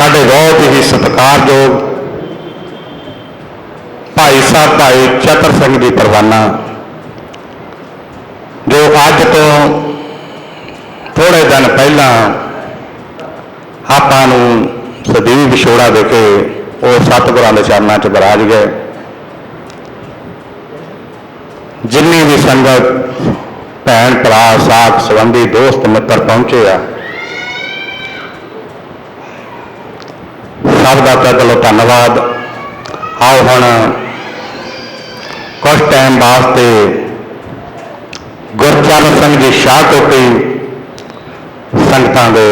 ਸਾਡੇ ਬਹੁਤ ਹੀ ਸਤਿਕਾਰਯੋਗ ਭਾਈ ਸਾਹਿਬ ਭਾਈ ਚਤਰ ਸਿੰਘ ਦੀ ਪਰਵਾਨਾ, ਜੋ ਅੱਜ ਤੋਂ ਥੋੜੇ ਦਿਨ ਪਹਿਲਾਂ ਆਪਾਂ ਨੂੰ ਸਦੀਵੀ ਵਿਛੋੜਾ ਦੇ ਕੇ ਉਹ ਸਤਿਗੁਰਾਂ ਦੇ ਚਰਨਾਂ 'ਚ ਬਰਾਜ ਗਏ। ਜਿੰਨੀ ਵੀ ਸੰਗਤ, ਭੈਣ ਭਰਾ ਸਾਥ ਸੰਬੰਧੀ, ਦੋਸਤ, ਮਿੱਤਰ ਪਹੁੰਚੇ ਆ ਸਭ ਦਾ ਤਹਿ ਦਿਲੋਂ ਧੰਨਵਾਦ। ਆਓ ਹੁਣ ਕੁਝ ਟਾਈਮ ਵਾਸਤੇ ਗੁਰਚਰਨ ਸਿੰਘ ਜੀ ਸ਼ਾਹ ਸ਼ਾਹਕੋਟੀ ਸੰਗਤਾਂ ਦੇ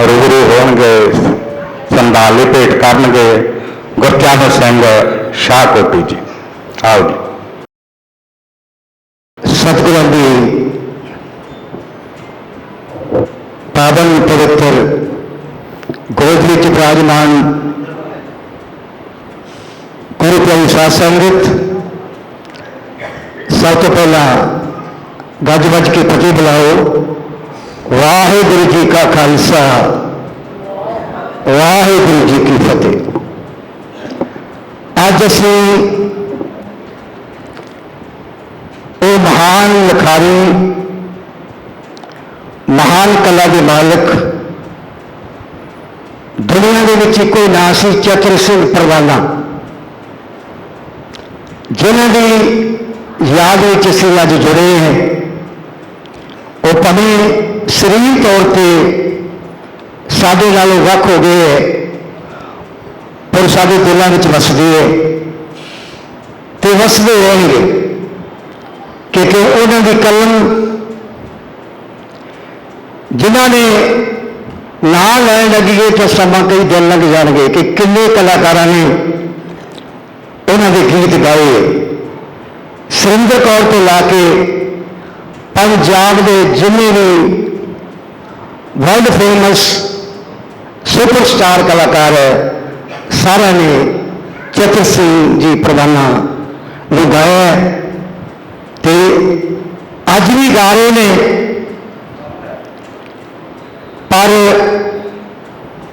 ਰੂਬਰੂ ਹੋਣਗੇ, ਸੰਦਾਲੀ ਭੇਟ ਕਰਨਗੇ ਗੁਰਚਰਨ ਸਿੰਘ ਸ਼ਾਹ ਸ਼ਾਹਕੋਟੀ ਜੀ। ਆਓ ਜੀ। ਸਤਿਗੁਰਾਂ ਦੀ ਪਾਵਨ ਪਵਿੱਤਰ ਗੋਦ ਵਿੱਚ ਵਿਰਾਜਮਾਨ ਗੁਰੂ ਪਿਆਰੀ ਸਾਧ ਸੰਗਤ ਸਭ ਤੋਂ ਪਹਿਲਾਂ ਗੱਜ ਵੱਜ ਕੇ ਫਤਿਹ ਬੁਲਾਓ ਵਾਹਿਗੁਰੂ ਜੀ ਕਾ ਖਾਲਸਾ ਵਾਹਿਗੁਰੂ ਜੀ ਕੀ ਫਤਿਹ ਅੱਜ ਅਸੀਂ ਉਹ ਮਹਾਨ ਲਿਖਾਰੀ ਮਹਾਨ ਕਲਾ ਦੇ ਮਾਲਕ ਦੁਨੀਆ ਦੇ ਵਿੱਚ ਕੋਈ ਨਾਂ ਸੀ, ਚਤਰ ਸਿੰਘ ਪਰਵਾਨਾ ਜਿਨ੍ਹਾਂ ਦੀ ਯਾਦ ਵਿੱਚ ਅਸੀਂ ਅੱਜ ਜੁੜੇ ਹਾਂ, ਉਹ ਭਾਵੇਂ ਸਰੀਰ ਤੌਰ ਤੇ ਸਾਡੇ ਨਾਲੋਂ ਵੱਖ ਹੋ ਗਏ ਹੈ, ਪਰ ਸਾਡੇ ਦਿਲਾਂ ਵਿੱਚ ਵਸਦੇ ਹੈ ਤੇ ਵਸਦੇ ਰਹਿਣਗੇ, ਕਿਉਂਕਿ ਉਹਨਾਂ ਦੀ ਕਲਮ ਜਿਨ੍ਹਾਂ ਨੇ ਨਾ ਲੈਣ ਲੱਗੀਏ ਤਾਂ ਸਮਾਂ ਕਈ ਦਿਨ ਲੱਗ ਜਾਣਗੇ ਕਿ ਕਿੰਨੇ ਕਲਾਕਾਰਾਂ ਨੇ ਉਹਨਾਂ ਦੇ ਗੀਤ ਗਾਏ। ਸੁਰਿੰਦਰ ਕੌਰ ਤੋਂ ਲਾ ਕੇ ਪੰਜਾਬ ਦੇ ਜਿੰਨੇ ਵੀ ਵਰਲਡ ਫੇਮਸ ਸੁਪਰਸਟਾਰ ਕਲਾਕਾਰ ਹੈ, ਸਾਰਿਆਂ ਨੇ ਚਤਰ ਸਿੰਘ ਜੀ ਪ੍ਰਧਾਨਾ ਨੂੰ ਗਾਇਆ ਹੈ। ਤੇ ਅੱਜ ਵੀ ਗਾ ਰਹੇ ਨੇ।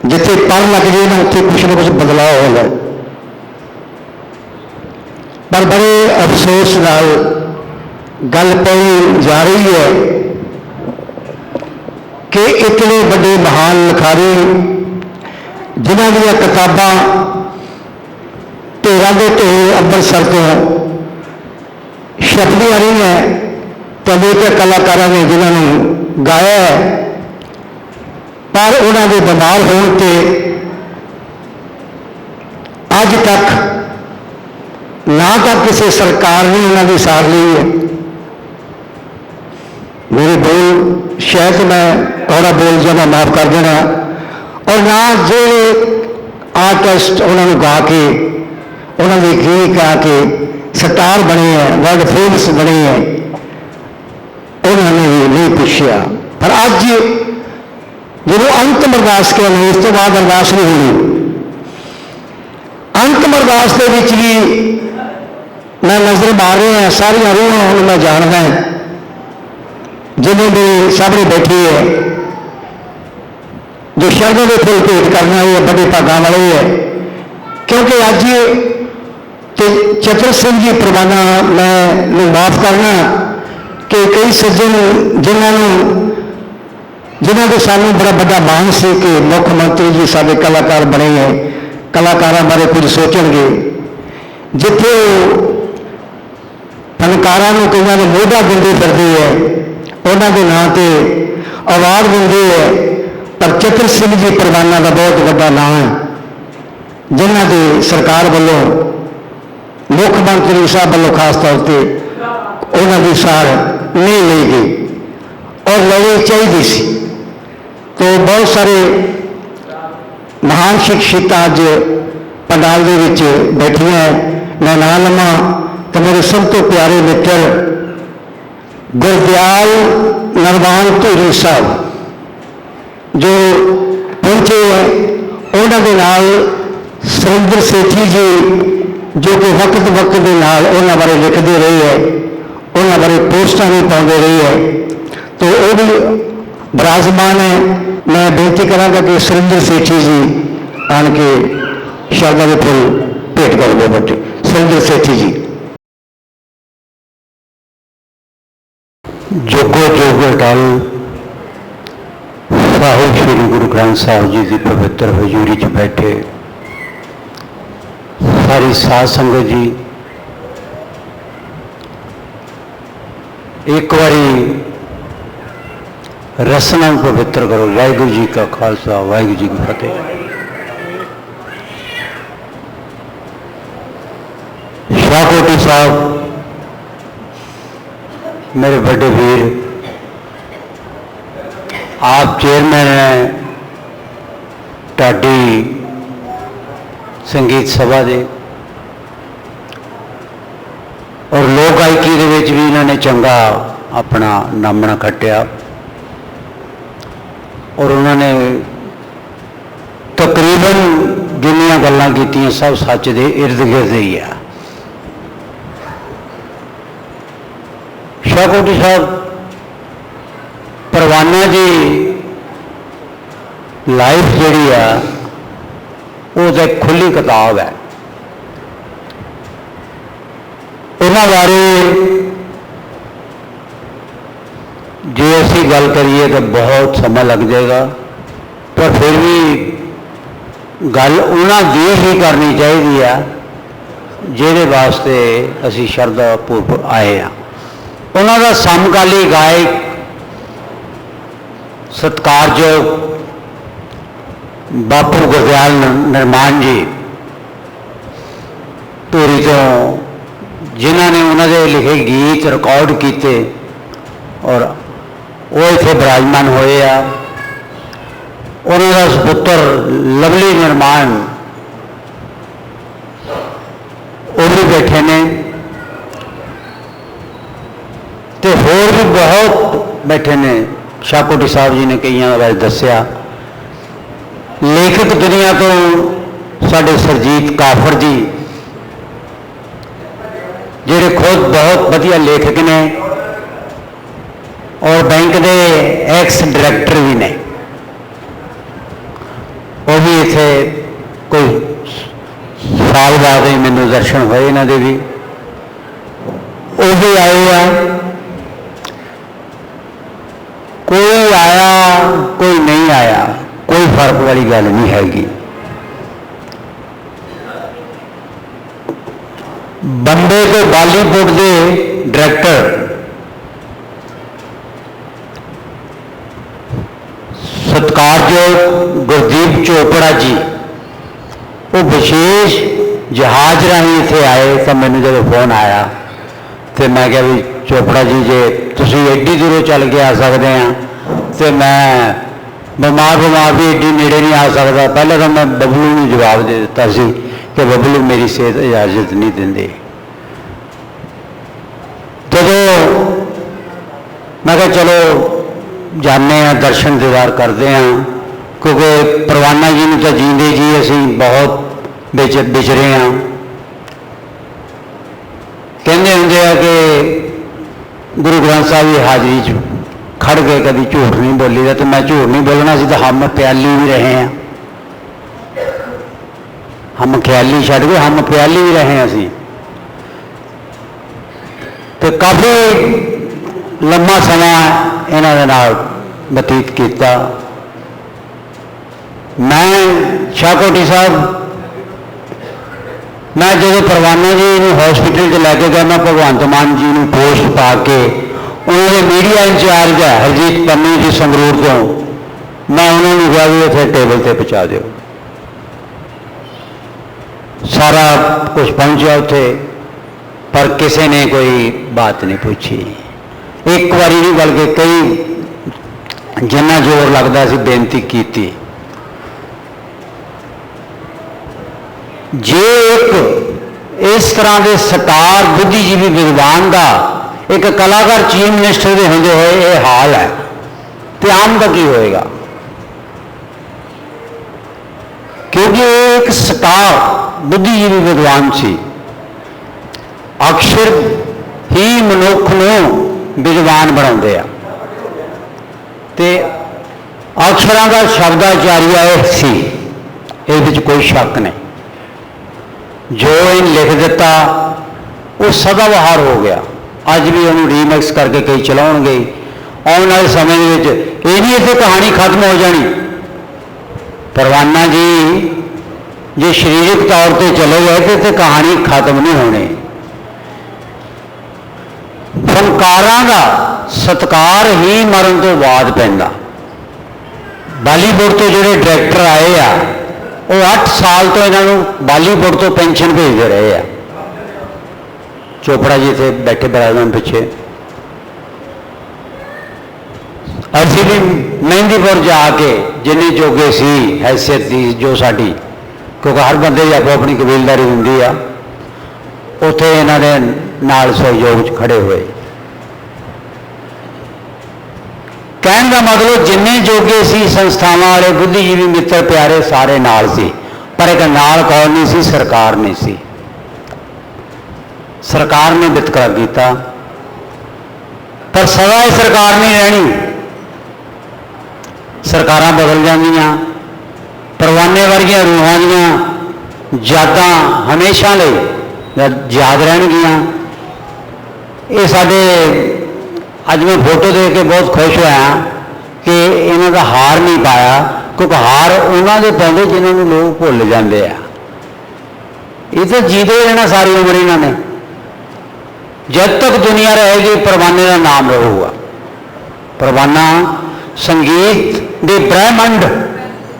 ਜਿੱਥੇ ਪੜ ਲੱਗ ਜੇ ਨਾ, ਉੱਥੇ ਕੁਛ ਨਾ ਕੁਛ ਬਦਲਾਅ ਹੋ ਜਾਂਦਾ ਪਰ ਬੜੇ ਅਫਸੋਸ ਨਾਲ ਗੱਲ ਪਈ ਜਾ ਰਹੀ ਹੈ ਕਿ ਇਤਨੇ ਵੱਡੇ ਮਹਾਨ ਲਿਖਾਰੀ ਜਿਨ੍ਹਾਂ ਦੀਆਂ ਕਿਤਾਬਾਂ ਢੇਰਾਂ ਦੇ ਢੇਰ ਅੰਮ੍ਰਿਤਸਰ ਤੋਂ ਛਪਦੀਆਂ ਰਹੀਆਂ ਤੇ ਅਨੇਕ ਕਲਾਕਾਰਾਂ ਨੇ ਜਿਨ੍ਹਾਂ ਨੂੰ ਗਾਇਆ ਹੈ। ਪਰ ਉਹਨਾਂ ਦੇ ਬਿਮਾਰ ਹੋਣ ਤੇ ਅੱਜ ਤੱਕ ਨਾ ਤਾਂ ਕਿਸੇ ਸਰਕਾਰ ਨੇ ਉਹਨਾਂ ਦੀ ਸਾਰ ਲਈ ਹੈ। ਮੇਰੇ ਬੋਲ ਸ਼ਾਇਦ ਮੈਂ ਥੋੜਾ ਬੋਲ ਜਾਣਾ ਮਾਫ ਕਰ ਦੇਣਾ। ਔਰ ਨਾ ਜਿਹੜੇ ਆਰਟਿਸਟ ਉਹਨਾਂ ਨੂੰ ਗਾ ਕੇ, ਉਹਨਾਂ ਦੇ ਗੀਤ ਗਾ ਕੇ ਸਟਾਰ ਬਣੇ ਹੈ ਵਰਲਡ ਫੇਮਸ ਬਣੇ ਹੈ ਉਹਨਾਂ ਨੇ ਨਹੀਂ ਪੁੱਛਿਆ। ਪਰ ਅੱਜ ਜਦੋਂ ਅੰਤਮ ਅਰਦਾਸ ਕਰਨੀ ਇਸ ਤੋਂ ਬਾਅਦ ਅਰਦਾਸ ਨਹੀਂ ਹੋਣੀ ਅੰਤ ਅਰਦਾਸ ਦੇ ਵਿੱਚ ਵੀ ਮੈਂ ਨਜ਼ਰ ਮਾਰ ਰਿਹਾ ਸਾਰੀਆਂ ਰੂਹਾਂ ਹੁਣ ਮੈਂ ਜਾਣਦਾ ਹਾਂ। ਜਿਹਨੇ ਮੇਰੇ ਸਾਹਮਣੇ ਬੈਠੇ ਹੈ, ਜੋ ਸ਼ਰਧਾ ਦੇ ਫੁੱਲ ਭੇਟ ਕਰਨਾ ਹੈ, ਵੱਡੇ ਭਾਗਾਂ ਵਾਲੇ ਹੈ। ਕਿਉਂਕਿ ਅੱਜ ਤੇ ਚਤਰ ਸਿੰਘ ਜੀ ਪ੍ਰਵਾਨਾ ਮੈਂ ਨੂੰ ਮਾਫ ਕਰਨਾ ਕਿ ਕਈ ਸੱਜਣ ਜਿਨ੍ਹਾਂ ਨੂੰ ਜਿਨ੍ਹਾਂ ਦੇ ਸਾਨੂੰ ਬੜਾ ਵੱਡਾ ਮਾਣ ਸੀ ਕਿ ਮੁੱਖ ਮੰਤਰੀ ਜੀ ਸਾਡੇ ਕਲਾਕਾਰ ਬਣੇ ਹੈ, ਕਲਾਕਾਰਾਂ ਬਾਰੇ ਕੁਝ ਸੋਚਣਗੇ। ਜਿੱਥੇ ਫਨਕਾਰਾਂ ਨੂੰ ਕਈਆਂ ਦੇ ਮੋਢਾ ਦਿੰਦੇ ਫਿਰਦੇ ਹੈ, ਉਹਨਾਂ ਦੇ ਨਾਂ ਤੇ ਅਵਾਰਡ ਦਿੰਦੇ ਹੈ, ਪਰ ਚਤਰ ਸਿੰਘ ਜੀ ਪਰਵਾਨਾ ਦਾ ਬਹੁਤ ਵੱਡਾ ਨਾਂ ਹੈ, ਜਿਨ੍ਹਾਂ ਦੇ ਸਰਕਾਰ ਵੱਲੋਂ, ਮੁੱਖ ਮੰਤਰੀ ਸਾਹਿਬ ਵੱਲੋਂ ਖਾਸ ਤੌਰ ਤੇ ਉਹਨਾਂ ਦੀ ਸਾਰ ਨਹੀਂ ਲਈ ਗਈ, ਔਰ ਲੈਣੀ ਚਾਹੀਦੀ ਸੀ। ਤੇ ਬਹੁਤ ਸਾਰੇ ਮਹਾਨ ਸ਼ਖਸੀਅਤਾਂ ਅੱਜ ਪੰਡਾਲ ਦੇ ਵਿੱਚ ਬੈਠੀਆਂ ਮੈਂ ਨਾਂ ਲਵਾਂ ਤੇ ਮੇਰੇ ਸਭ ਤੋਂ ਪਿਆਰੇ ਮਿੱਤਰ ਗੁਰਦਿਆਲ ਨਰਵਾਨ ਧੂਰੀ ਸਾਹਿਬ, ਜੋ ਪਹੁੰਚੇ ਹੈ। ਉਹਨਾਂ ਦੇ ਨਾਲ ਸੁਰਿੰਦਰ ਸੇਠੀ ਜੀ, ਜੋ ਕਿ ਵਕਤ ਵਕਤ ਦੇ ਨਾਲ ਉਹਨਾਂ ਬਾਰੇ ਲਿਖਦੇ ਰਹੇ ਹੈ। ਉਹਨਾਂ ਬਾਰੇ ਪੋਸਟਾਂ ਵੀ ਪਾਉਂਦੇ ਰਹੇ ਹੈ। ਤੋ ਉਹ ਵੀ ਬਰਾਜ਼ਮਾਨ ਹੈ। ਮੈਂ ਬੇਨਤੀ ਕਰਾਂਗਾ ਕਿ ਸੁਰਿੰਦਰ ਸੇਠੀ ਜੀ ਆਣ ਕੇ ਸ਼ਰਧਾ ਦੇ ਫੁੱਲ ਭੇਟ ਕਰਦੇ ਬੱਟੇ ਸੁਰਿੰਦਰ ਸੇਠੀ ਜੀ। ਜੋਗੋ ਜੋਗ ਅਟਲ ਸਾਹਿਬ ਸ੍ਰੀ ਗੁਰੂ ਗ੍ਰੰਥ ਸਾਹਿਬ ਜੀ ਦੀ ਪਵਿੱਤਰ ਹਜ਼ੂਰੀ 'ਚ ਬੈਠੇ। ਸਾਰੀ ਸਾਧ ਸੰਗਤ ਜੀ, ਇੱਕ ਵਾਰੀ ਰਸਨਾ ਨੂੰ ਪਵਿੱਤਰ ਕਰੋ। ਵਾਹਿਗੁਰੂ ਜੀ ਕਾ ਖਾਲਸਾ, ਵਾਹਿਗੁਰੂ ਜੀ ਕੀ ਫਤਿਹ। ਸ਼ਾਹਕੋਟੀ ਸਾਹਿਬ, ਮੇਰੇ ਵੱਡੇ ਵੀਰ, ਆਪ ਚੇਅਰਮੈਨ ਹੈ ਢਾਡੀ ਸੰਗੀਤ ਸਭਾ ਦੇ। ਔਰ ਲੋਕ ਗਾਇਕੀ ਦੇ ਵਿੱਚ ਵੀ ਇਹਨਾਂ ਨੇ ਚੰਗਾ ਆਪਣਾ ਨਾਮਣਾ ਖੱਟਿਆ ਉਹਨਾਂ ਨੇ ਤਕਰੀਬਨ ਜਿੰਨੀਆਂ ਗੱਲਾਂ ਕੀਤੀਆਂ, ਸਭ ਸੱਚ ਦੇ ਇਰਦ ਗਿਰਦ ਹੀ ਆ। ਸ਼ਾਹਕੋਟੀ ਸਾਹਿਬ, ਪਰਵਾਨਾ ਜੀ ਲਾਈਫ ਜਿਹੜੀ ਆ, ਉਹ ਤਾਂ ਇੱਕ ਖੁੱਲੀ ਕਿਤਾਬ ਹੈ। ਉਹਨਾਂ ਬਾਰੇ ਜੇ ਗੱਲ ਕਰੀਏ ਤਾਂ ਬਹੁਤ ਸਮਾਂ ਲੱਗ ਜਾਏਗਾ, ਪਰ ਫਿਰ ਵੀ ਗੱਲ ਉਹਨਾਂ ਦੀ ਹੀ ਕਰਨੀ ਚਾਹੀਦੀ ਆ, ਜਿਹਦੇ ਵਾਸਤੇ ਅਸੀਂ ਸ਼ਰਧਾ ਪੂਰਵਕ ਆਏ ਆ। ਉਹਨਾਂ ਦਾ ਸਮਕਾਲੀ ਗਾਇਕ ਸਤਿਕਾਰਯੋਗ ਬਾਪੂ ਗੁਰਦਿਆਲ ਨ- ਨਿਰਮਾਨ ਜੀ, ਧੂਰੀ ਤੋਂ ਜਿਨ੍ਹਾਂ ਨੇ ਉਹਨਾਂ ਦੇ ਲਿਖੇ ਗੀਤ ਰਿਕਾਰਡ ਕੀਤੇ ਔਰ ਉਹ ਇੱਥੇ ਬਿਰਾਜਮਾਨ ਹੋਏ ਆ। ਉਹਨਾਂ ਦਾ ਸੁਪੁੱਤਰ ਲਵਲੀ ਨਿਰਮਾਨ ਉਹ ਵੀ ਬੈਠੇ ਨੇ। ਤੇ ਹੋਰ ਵੀ ਬਹੁਤ ਬੈਠੇ ਨੇ। ਸ਼ਾਕੋਟੀ ਸਾਹਿਬ ਜੀ ਨੇ ਕਈਆਂ ਬਾਰੇ ਦੱਸਿਆ। ਲੇਖਕ ਦੁਨੀਆ ਤੋਂ ਸਾਡੇ ਸਰਜੀਤ ਕਾਫਰ ਜੀ, ਜਿਹੜੇ ਖੁਦ ਬਹੁਤ ਵਧੀਆ ਲੇਖਕ ਨੇ ਔਰ ਬੈਂਕ ਦੇ ਐਕਸ ਡਾਇਰੈਕਟਰ ਵੀ ਨੇ। ਉਹ ਵੀ ਇੱਥੇ ਕੋਈ ਸਾਲ ਬਾਅਦ ਹੀ ਮੈਨੂੰ ਦਰਸ਼ਨ ਹੋਏ ਇਹਨਾਂ ਦੇ ਵੀ। ਉਹ ਵੀ ਆਏ ਆ। ਕੋਈ ਆਇਆ, ਕੋਈ ਨਹੀਂ ਆਇਆ। ਕੋਈ ਫ਼ਰਕ ਵਾਲੀ ਗੱਲ ਨਹੀਂ ਹੈਗੀ। ਬੰਬੇ ਤੋਂ ਬਾਲੀਵੁੱਡ ਦੇ ਡਾਇਰੈਕਟਰ ਸਤਿਕਾਰਯੋਗ ਗੁਰਦੀਪ ਚੋਪੜਾ ਜੀ, ਉਹ ਵਿਸ਼ੇਸ਼ ਜਹਾਜ਼ ਰਾਹੀਂ ਇੱਥੇ ਆਏ ਤਾਂ ਮੈਨੂੰ ਜਦੋਂ ਫੋਨ ਆਇਆ ਤੇ ਮੈਂ ਕਿਹਾ ਵੀ ਚੋਪੜਾ ਜੀ, ਜੇ ਤੁਸੀਂ ਐਡੀ ਦੂਰੋਂ ਚੱਲ ਕੇ ਆ ਸਕਦੇ ਆ ਤੇ ਮੈਂ ਬਿਮਾਰ ਬਿਮਾਰ ਵੀ ਐਡੀ ਨੇੜੇ ਨਹੀਂ ਆ ਸਕਦਾ। ਪਹਿਲਾਂ ਤਾਂ ਮੈਂ ਬਬਲੂ ਨੂੰ ਜਵਾਬ ਦੇ ਦਿੱਤਾ ਸੀ ਕਿ ਬਬਲੂ ਮੇਰੀ ਸਿਹਤ ਇਜਾਜ਼ਤ ਨਹੀਂ ਦਿੰਦੇ ਜਦੋਂ ਮੈਂ ਕਿਹਾ ਚਲੋ ਜਾਂਦੇ ਆ ਦਰਸ਼ਨ ਦੀਦਾਰ ਕਰਦੇ ਆ ਕਿਉਂਕਿ ਪਰਵਾਨਾ ਜੀ ਨੂੰ ਤਾਂ ਜੀਂਦੇ ਜੀ ਅਸੀਂ ਬਹੁਤ ਵਿਚ ਵਿਚਰੇ ਆ ਕਹਿੰਦੇ ਹੁੰਦੇ ਆ ਕਿ ਗੁਰੂ ਗ੍ਰੰਥ ਸਾਹਿਬ ਦੀ ਹਾਜ਼ਰੀ 'ਚ ਖੜ ਕੇ ਕਦੀ ਝੂਠ ਨਹੀਂ ਬੋਲੀਦਾ ਤੇ ਮੈਂ ਝੂਠ ਨਹੀਂ ਬੋਲਣਾ ਸੀ ਤਾਂ ਹਮ ਪਿਆਲੀ ਵੀ ਰਹੇ ਆ ਹਮ ਖਿਆਲੀ ਛੱਡ ਕੇ ਹਮ ਪਿਆਲੀ ਵੀ ਰਹੇ ਹਾਂ ਅਸੀਂ ਤੇ ਕਾਫੀ ਲੰਮਾ ਸਮਾਂ ਇਹਨਾਂ ਦੇ ਨਾਲ ਬਤੀਤ ਕੀਤਾ ਮੈਂ ਸ਼ਾਹਕੋਟੀ ਸਾਹਿਬ ਮੈਂ ਜਦੋਂ ਪਰਵਾਨਾ ਜੀ ਨੂੰ ਹਸਪੀਟਲ 'ਚ ਲੈ ਕੇ ਗਿਆ ਮੈਂ ਭਗਵੰਤ ਮਾਨ ਜੀ ਨੂੰ ਪੋਸਟ ਪਾ ਕੇ ਉਹਨਾਂ ਦੇ ਮੀਡੀਆ ਇੰਚਾਰਜ ਹੈ ਹਰਜੀਤ ਪੰਨੂ ਜੀ ਸੰਗਰੂਰ ਤੋਂ ਮੈਂ ਉਹਨਾਂ ਨੂੰ ਕਿਹਾ ਵੀ ਇੱਥੇ ਟੇਬਲ ਤੇ ਪਹੁੰਚਾ ਦਿਓ ਸਾਰਾ ਕੁਝ ਪਹੁੰਚਿਆ ਉੱਥੇ ਪਰ ਕਿਸੇ ਨੇ ਕੋਈ ਬਾਤ ਨਹੀਂ ਪੁੱਛੀ ਇੱਕ ਵਾਰੀ ਨਹੀਂ ਬਲਕਿ ਕਈ ਜਿੰਨਾ ਜ਼ੋਰ ਲੱਗਦਾ ਸੀ ਬੇਨਤੀ ਕੀਤੀ। ਜੇ ਇੱਕ ਇਸ ਤਰ੍ਹਾਂ ਦੇ ਸਟਾਰ ਬੁੱਧੀਜੀਵੀ ਵਿਦਵਾਨ ਦਾ ਇੱਕ ਕਲਾਕਾਰ ਚੀਫ ਮਿਨਿਸਟਰ ਦੇ ਹੁੰਦੇ ਹੋਏ ਇਹ ਹਾਲ ਹੈ, ਤੇ ਆਮ ਦਾ ਕੀ ਹੋਏਗਾ? ਕਿਉਂਕਿ ਇਹ ਇੱਕ ਸਟਾਰ ਬੁੱਧੀਜੀਵੀ ਵਿਦਵਾਨ ਸੀ। ਅਕਸ਼ਰ ਹੀ ਮਨੁੱਖ ਨੂੰ ਵਿਦਵਾਨ ਬਣਾਉਂਦੇ ਆ। ਤੇ ਅਕਸ਼ਰਾਂ ਦਾ ਸ਼ਬਦਾਚਾਰੀਆ ਇਹ ਸੀ। ਇਹਦੇ ਵਿੱਚ ਕੋਈ ਸ਼ੱਕ ਨਹੀਂ। ਜੋ ਇਹ ਲਿਖ ਦਿੱਤਾ, ਉਹ ਸਦਾ ਬਹਾਰ ਹੋ ਗਿਆ। ਅੱਜ ਵੀ ਉਹਨੂੰ ਰੀਮਿਕਸ ਕਰਕੇ ਕਈ ਚਲਾਉਣਗੇ। ਆਉਣ ਵਾਲੇ ਸਮੇਂ ਦੇ ਵਿੱਚ ਇਹ ਨਹੀਂ ਇੱਥੇ ਕਹਾਣੀ ਖਤਮ ਹੋ ਜਾਣੀ। ਪਰਵਾਨਾ ਜੀ, ਜੇ ਸਰੀਰਕ ਤੌਰ ਤੇ ਚਲੇ ਗਏ ਤੇ ਇੱਥੇ ਕਹਾਣੀ ਖਤਮ ਨਹੀਂ ਹੋਣੀ। ਫਨਕਾਰਾਂ ਦਾ ਸਤਕਾਰ ਹੀ ਮਰਨ ਤੋਂ ਬਾਅਦ ਪੈਂਦਾ। ਬਾਲੀਵੁੱਡ ਤੋਂ ਜਿਹੜੇ ਡਾਇਰੈਕਟਰ ਆਏ ਆ, ਉਹ 8 ਸਾਲ ਤੋਂ ਇਹਨਾਂ ਨੂੰ ਬਾਲੀਵੁੱਡ ਤੋਂ ਪੈਨਸ਼ਨ ਭੇਜਦੇ ਰਹੇ ਆ। ਚੋਪੜਾ ਜੀ ਇੱਥੇ ਬੈਠੇ ਬਰਾਜ਼ਨ ਪਿੱਛੇ। ਅਸੀਂ ਵੀ ਮਹਿੰਦੀਪੁਰ ਜਾ ਕੇ ਜਿੰਨੇ ਜੋਗੇ ਸੀ, ਹੈਸੀਅਤ ਦੀ ਜੋ ਸਾਡੀ, ਕਿਉਂਕਿ ਹਰ ਬੰਦੇ ਦੀ ਆਪੋ ਆਪਣੀ ਕਬੀਲਦਾਰੀ ਹੁੰਦੀ ਆ, ਉੱਥੇ ਇਹਨਾਂ ਦੇ ਨਾਲ ਸਹਿਯੋਗ 'ਚ ਖੜੇ ਹੋਏ। ਕਹਿਣ ਦਾ ਮਤਲਬ ਜਿੰਨੇ ਜੋਗੇ ਸੀ ਸੰਸਥਾਵਾਂ ਵਾਲੇ, ਬੁੱਧੀਜੀਵੀ ਮਿੱਤਰ ਪਿਆਰੇ ਸਾਰੇ ਨਾਲ ਸੀ, ਪਰ ਇੱਕ ਨਾਲ ਕੌਣ ਨਹੀਂ ਸੀ? ਸਰਕਾਰ ਨਹੀਂ ਸੀ। ਸਰਕਾਰ ਨੇ ਵਿਤਕਰਾ ਕੀਤਾ। ਪਰ ਸਦਾ ਇਹ ਸਰਕਾਰ ਨਹੀਂ ਰਹਿਣੀ। ਸਰਕਾਰਾਂ ਬਦਲ ਜਾਂਦੀਆਂ, ਪਰਵਾਨੇ ਵਰਗੀਆਂ ਰੂਹਾਂ ਦੀਆਂ ਯਾਦਾਂ ਹਮੇਸ਼ਾ ਲਈ ਯਾਦ ਰਹਿਣਗੀਆਂ। ਇਹ ਸਾਡੇ ਅੱਜ ਮੈਂ ਫੋਟੋ ਦੇਖ ਕੇ ਬਹੁਤ ਖੁਸ਼ ਹੋਇਆ ਕਿ ਇਹਨਾਂ ਦਾ ਹਾਰ ਨਹੀਂ ਪਾਇਆ, ਕਿਉਂਕਿ ਹਾਰ ਉਹਨਾਂ ਦੇ ਪੈਂਦੇ ਜਿਨ੍ਹਾਂ ਨੂੰ ਲੋਕ ਭੁੱਲ ਜਾਂਦੇ ਆ। ਇਹ ਤਾਂ ਜੀਦੇ ਰਹਿਣਾ ਸਾਰੀ ਉਮਰ ਇਹਨਾਂ ਨੇ। ਜਦ ਤੱਕ ਦੁਨੀਆ ਰਹੇਗੀ, ਪਰਵਾਨੇ ਦਾ ਨਾਮ ਰਹੂਗਾ। ਪਰਵਾਨਾ ਸੰਗੀਤ ਦੇ ਬ੍ਰਹਿਮੰਡ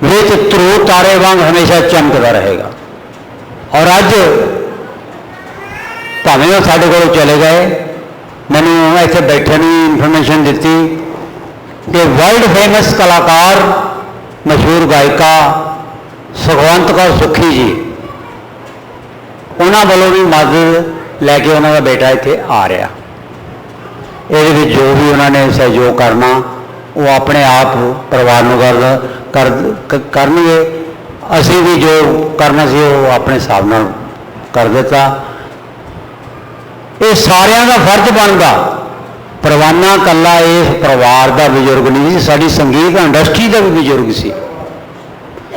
ਵਿੱਚ ਧਰੂ ਤਾਰੇ ਵਾਂਗ ਹਮੇਸ਼ਾ ਚਮਕਦਾ ਰਹੇਗਾ। ਔਰ ਅੱਜ ਭਾਵੇਂ ਉਹ ਸਾਡੇ ਕੋਲੋਂ ਚਲੇ ਗਏ ਮੈਨੂੰ ਇੱਥੇ ਬੈਠੇ ਨੂੰ ਇਨਫੋਰਮੇਸ਼ਨ ਦਿੱਤੀ ਕਿ ਵਰਲਡ ਫੇਮਸ ਕਲਾਕਾਰ, ਮਸ਼ਹੂਰ ਗਾਇਕਾ ਸੁਖਵੰਤ ਕੌਰ ਸੁਖੀ ਜੀ, ਉਹਨਾਂ ਵੱਲੋਂ ਵੀ ਮਦਦ ਲੈ ਕੇ ਉਹਨਾਂ ਦਾ ਬੇਟਾ ਇੱਥੇ ਆ ਰਿਹਾ। ਇਹਦੇ ਵਿੱਚ ਜੋ ਵੀ ਉਹਨਾਂ ਨੇ ਸਹਿਯੋਗ ਕਰਨਾ, ਉਹ ਆਪਣੇ ਆਪ ਪਰਿਵਾਰ ਨੂੰ ਕਰ ਕਰ ਕਰਨਗੇ। ਅਸੀਂ ਵੀ ਜੋ ਕਰਨਾ ਸੀ, ਉਹ ਆਪਣੇ ਹਿਸਾਬ ਨਾਲ ਕਰ ਦਿੱਤਾ। ਇਹ ਸਾਰਿਆਂ ਦਾ ਫਰਜ਼ ਬਣਦਾ। ਪਰਵਾਨਾ ਕੱਲਾ ਇਸ ਪਰਿਵਾਰ ਦਾ ਬਜ਼ੁਰਗ ਨਹੀਂ ਸੀ, ਸਾਡੀ ਸੰਗੀਤ ਇੰਡਸਟਰੀ ਦਾ ਵੀ ਬਜ਼ੁਰਗ ਸੀ।